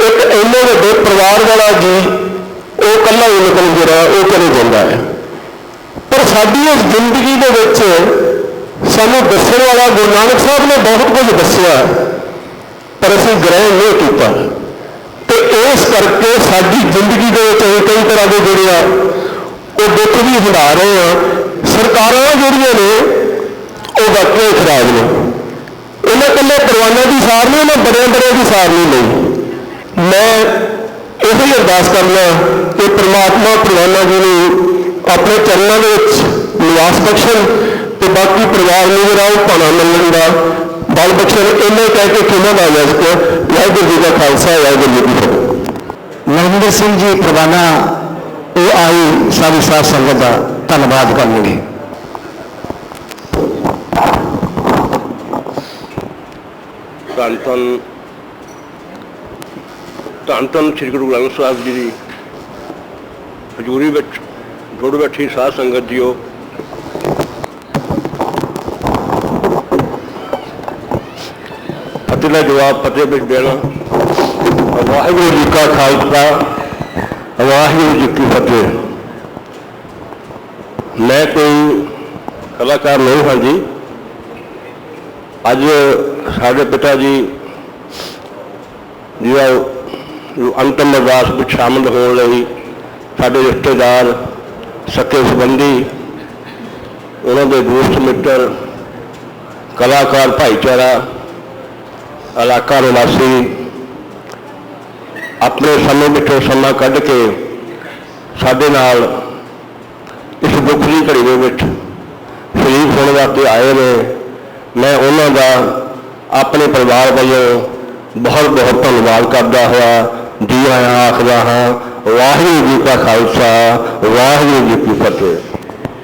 ਇੱਕ ਇੰਨੇ ਵੱਡੇ ਪਰਿਵਾਰ ਵਾਲਾ ਜੀ, ਉਹ ਇਕੱਲਾ ਹੀ ਨਿਕਲ ਜਿਹੜਾ ਉਹ ਚਲੇ ਜਾਂਦਾ ਹੈ। ਪਰ ਸਾਡੀ ਇਸ ਜ਼ਿੰਦਗੀ ਦੇ ਵਿੱਚ ਸਾਨੂੰ ਦੱਸਣ ਵਾਲਾ ਗੁਰੂ ਨਾਨਕ ਸਾਹਿਬ ਨੇ ਬਹੁਤ ਕੁਝ ਦੱਸਿਆ, ਪਰ ਅਸੀਂ ਗ੍ਰਹਿਣ ਨਹੀਂ ਕੀਤਾ। ਇਸ ਕਰਕੇ ਸਾਡੀ ਜ਼ਿੰਦਗੀ ਦੇ ਵਿੱਚ ਅਸੀਂ ਕਈ ਤਰ੍ਹਾਂ ਦੇ ਜਿਹੜੇ ਆ, ਉਹ ਦੁੱਖ ਵੀ ਹੰਡਾ ਰਹੇ ਆ। ਸਰਕਾਰਾਂ ਜਿਹੜੀਆਂ ਨੇ, ਉਹ ਵਾਕਿਆ ਖਰਾਬ ਨੇ। ਇਹਨਾਂ ਇਕੱਲੇ ਪਰਵਾਨਿਆਂ ਦੀ ਸਾਰ ਨਹੀਂ, ਇਹਨਾਂ ਬੜਿਆਂ ਬੜਿਆਂ ਦੀ ਸਾਰ ਨਹੀਂ ਲਈ। ਮੈਂ ਇਹੋ ਹੀ ਅਰਦਾਸ ਕਰਨਾ ਕਿ ਪ੍ਰਮਾਤਮਾ ਪਰਵਾਨਾ ਜੀ ਨੂੰ ਆਪਣੇ ਚਰਨਾਂ ਦੇ ਵਿੱਚ ਨਿਵਾਸ ਬਖਸ਼ਣ ਤੇ ਬਾਕੀ ਪਰਿਵਾਰ ਨੂੰ ਜਿਹੜਾ ਉਹ ਭਾਣਾ ਮੰਨਣ ਦਾ ਬਾਲ ਬੱਚਿਆਂ ਨੂੰ ਇੰਨਾ ਕਹਿ ਕੇ ਕਿਵੇਂ ਨਾ ਜਾ ਸਕੋ? ਵਾਹਿਗੁਰੂ ਜੀ ਦਾ ਖਾਲਸਾ, ਵਾਹਿਗੁਰੂ ਜੀ ਕੀ ਫਤਿਹ। ਨਰਿੰਦਰ ਸਿੰਘ ਜੀ, ਪ੍ਰਵਾਨਾ, ਉਹ ਆਈ ਸਾਰੀ ਸਾਧ ਸੰਗਤ ਦਾ ਧੰਨਵਾਦ ਕਰਨਗੇ। ਧੰਨ ਧੰਨ ਧੰਨ ਧੰਨ ਸ੍ਰੀ ਗੁਰੂ ਗ੍ਰੰਥ ਸਾਹਿਬ ਜੀ ਦੀ ਹਜ਼ੂਰੀ ਵਿੱਚ ਜੁੜ ਬੈਠੀ ਸਾਧ ਸੰਗਤ ਜੀਓ। ਫਤਿਹ ਜਵਾਬ ਫਤਿਹ ਵਿੱਚ ਦੇਣਾ ਵਾਹਿਗੁਰੂ ਜੀ ਕਾ ਖਾਲਸਾ, ਵਾਹਿਗੁਰੂ ਜੀ ਕੀ ਫਤਿਹ। ਮੈਂ ਕੋਈ ਕਲਾਕਾਰ ਨਹੀਂ ਹਾਂ ਜੀ। ਅੱਜ ਸਾਡੇ ਪਿਤਾ ਜੀ ਜਿਹੜਾ ਉਹ ਅੰਤਮ ਅਰਦਾਸ ਵਿੱਚ ਸ਼ਾਮਲ ਹੋਣ ਲਈ ਸਾਡੇ ਰਿਸ਼ਤੇਦਾਰ, ਸਕੇ ਸੰਬੰਧੀ, ਉਹਨਾਂ ਦੇ ਦੋਸਤ, ਮਿੱਤਰ, ਕਲਾਕਾਰ, ਭਾਈਚਾਰਾ ਇਲਾਕਾ ਨਿਵਾਸੀ ਆਪਣੇ ਸਮੇਂ ਵਿੱਚੋਂ ਸਮਾਂ ਕੱਢ ਕੇ ਸਾਡੇ ਨਾਲ ਇਸ ਦੁੱਖ ਦੀ ਘੜੀ ਦੇ ਵਿੱਚ ਸ਼ਰੀਕ ਹੋਣ ਵਾਸਤੇ ਆਏ ਨੇ। ਮੈਂ ਉਹਨਾਂ ਦਾ ਆਪਣੇ ਪਰਿਵਾਰ ਵੱਲੋਂ ਬਹੁਤ ਬਹੁਤ ਧੰਨਵਾਦ ਕਰਦਾ ਹੋਇਆ ਜੀ ਆਇਆਂ ਆਖਦਾ ਹਾਂ, ਵਾਹਿਗੁਰੂ ਜੀ ਕਾ ਖਾਲਸਾ, ਵਾਹਿਗੁਰੂ ਜੀ ਕੀ ਫਤਿਹ।